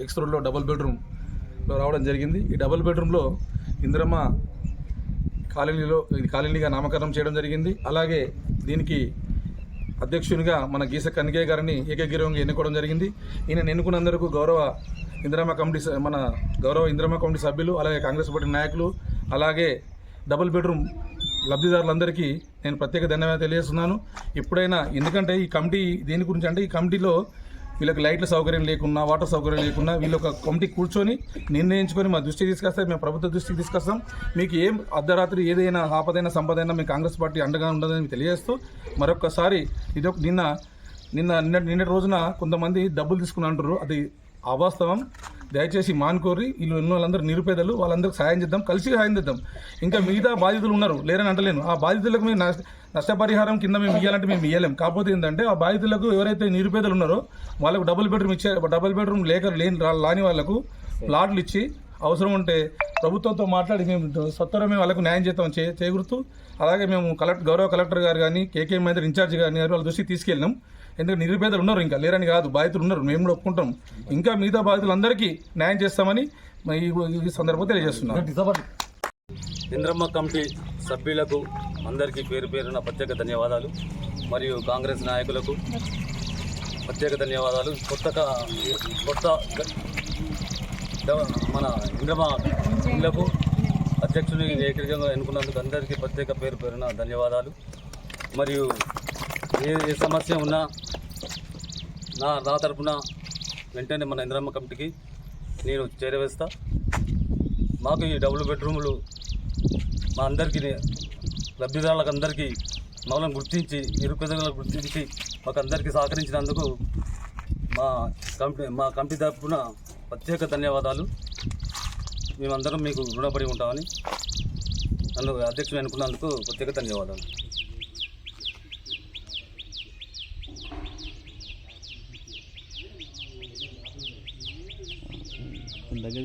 X రోడ్లో double బెడ్రూమ్లో రావడం జరిగింది. ఈ డబుల్ బెడ్రూమ్లో ఇందిరమ్మ కాలనీలో ఇది కాలనీగా నామకరణం చేయడం జరిగింది. అలాగే దీనికి అధ్యక్షునిగా మన గీస కనికే గారిని ఏకగ్రీవంగా ఎన్నుకోవడం జరిగింది. ఈయన ఎన్నుకున్నందుకు గౌరవ ఇందిరామ కమిటీ స- మన గౌరవ ఇందిరామ కమిటీ సభ్యులు అలాగే కాంగ్రెస్ పార్టీ నాయకులు అలాగే డబుల్ బెడ్రూమ్ లబ్ధిదారులందరికీ నేను ప్రత్యేక ధన్యవాదాలు తెలియజేస్తున్నాను. ఎప్పుడైనా ఎందుకంటే ఈ కమిటీ దేని గురించి అంటే ఈ కమిటీలో వీళ్ళకి లైట్ల సౌకర్యం లేకున్నా వాటర్ సౌకర్యం లేకున్నా వీళ్ళు ఒక కమిటీ కూర్చొని నిర్ణయించుకొని మా దృష్టికి తీసుకొస్తే మేము ప్రభుత్వ దృష్టికి తీసుకొస్తాం. మీకు ఏం అర్ధరాత్రి ఏదైనా ఆపదైనా సంపదైనా మీ కాంగ్రెస్ పార్టీ అండగా ఉండదని మీకు తెలియజేస్తూ మరొకసారి ఇది ఒక నిన్న నిన్న నిన్న నిన్నటి రోజున కొంతమంది డబ్బులు తీసుకుని అంటారు అది అవాస్తవం. దయచేసి మానుకోరి వీళ్ళు ఉన్న వాళ్ళందరూ నిరుపేదలు వాళ్ళందరికీ సాయం చేద్దాం కలిసి సాయం చేద్దాం. ఇంకా మిగతా బాధితులు ఉన్నారు లేరని అంటలేను. ఆ బాధితులకు మేము నష్ట నష్టపరిహారం కింద మేము ఇవ్వాలంటే మేము ఇవ్వలేం కాకపోతే ఏంటంటే ఆ బాధితులకు ఎవరైతే నిరుపేదలు ఉన్నారో వాళ్ళకు డబుల్ బెడ్రూమ్ ఇచ్చే డబుల్ బెడ్రూమ్ లేక లేని రాని వాళ్ళకు ప్లాట్లు ఇచ్చి అవసరం ఉంటే ప్రభుత్వంతో మాట్లాడి మేము సత్వరమే వాళ్ళకు న్యాయం చేద్దాం చే చేకూరుతూ అలాగే మేము కలెక్టర్ గౌరవ కలెక్టర్ గారు కానీ కేకే మహేందర్ ఇన్ఛార్జ్ గారిని వాళ్ళ దృష్టికి తీసుకెళ్ళినాం. ఎందుకంటే నిరుపేదలు ఉన్నారు ఇంకా లేరని కాదు బాధితులు ఉన్నారు మేము కూడా ఒప్పుకుంటాం. ఇంకా మిగతా బాధితులందరికీ న్యాయం చేస్తామని ఈ ఈ సందర్భంగా తెలియజేస్తున్నాం. ఇంద్రమ్మ కమిటీ సభ్యులకు అందరికీ పేరు పేరున ప్రత్యేక ధన్యవాదాలు. మరియు కాంగ్రెస్ నాయకులకు ప్రత్యేక ధన్యవాదాలు. కొత్త కొత్త మన ఇంద్రమా ఇళ్ళకు అధ్యక్షుని ఏకీకంగా ఎన్నుకున్నందుకు అందరికీ ప్రత్యేక పేరు పేరున ధన్యవాదాలు. మరియు ఏ ఏ సమస్య ఉన్నా నా నా తరపున వెంటనే మన ఇంద్రమ్మ కమిటీకి నేను చేరవేస్తా. మాకు ఈ డబుల్ బెడ్రూములు మా అందరికీ లబ్ధిదారులకు అందరికీ మమ్మల్ని గుర్తించి నిరుపేదలకు గుర్తించి మాకు అందరికీ సహకరించినందుకు మా కమిటీ మా కమిటీ తరపున ప్రత్యేక ధన్యవాదాలు. మేమందరం మీకు రుణపడి ఉంటామని నన్ను అధ్యక్షుడు అనుకున్నందుకు ప్రత్యేక ధన్యవాదాలు. దగ్గర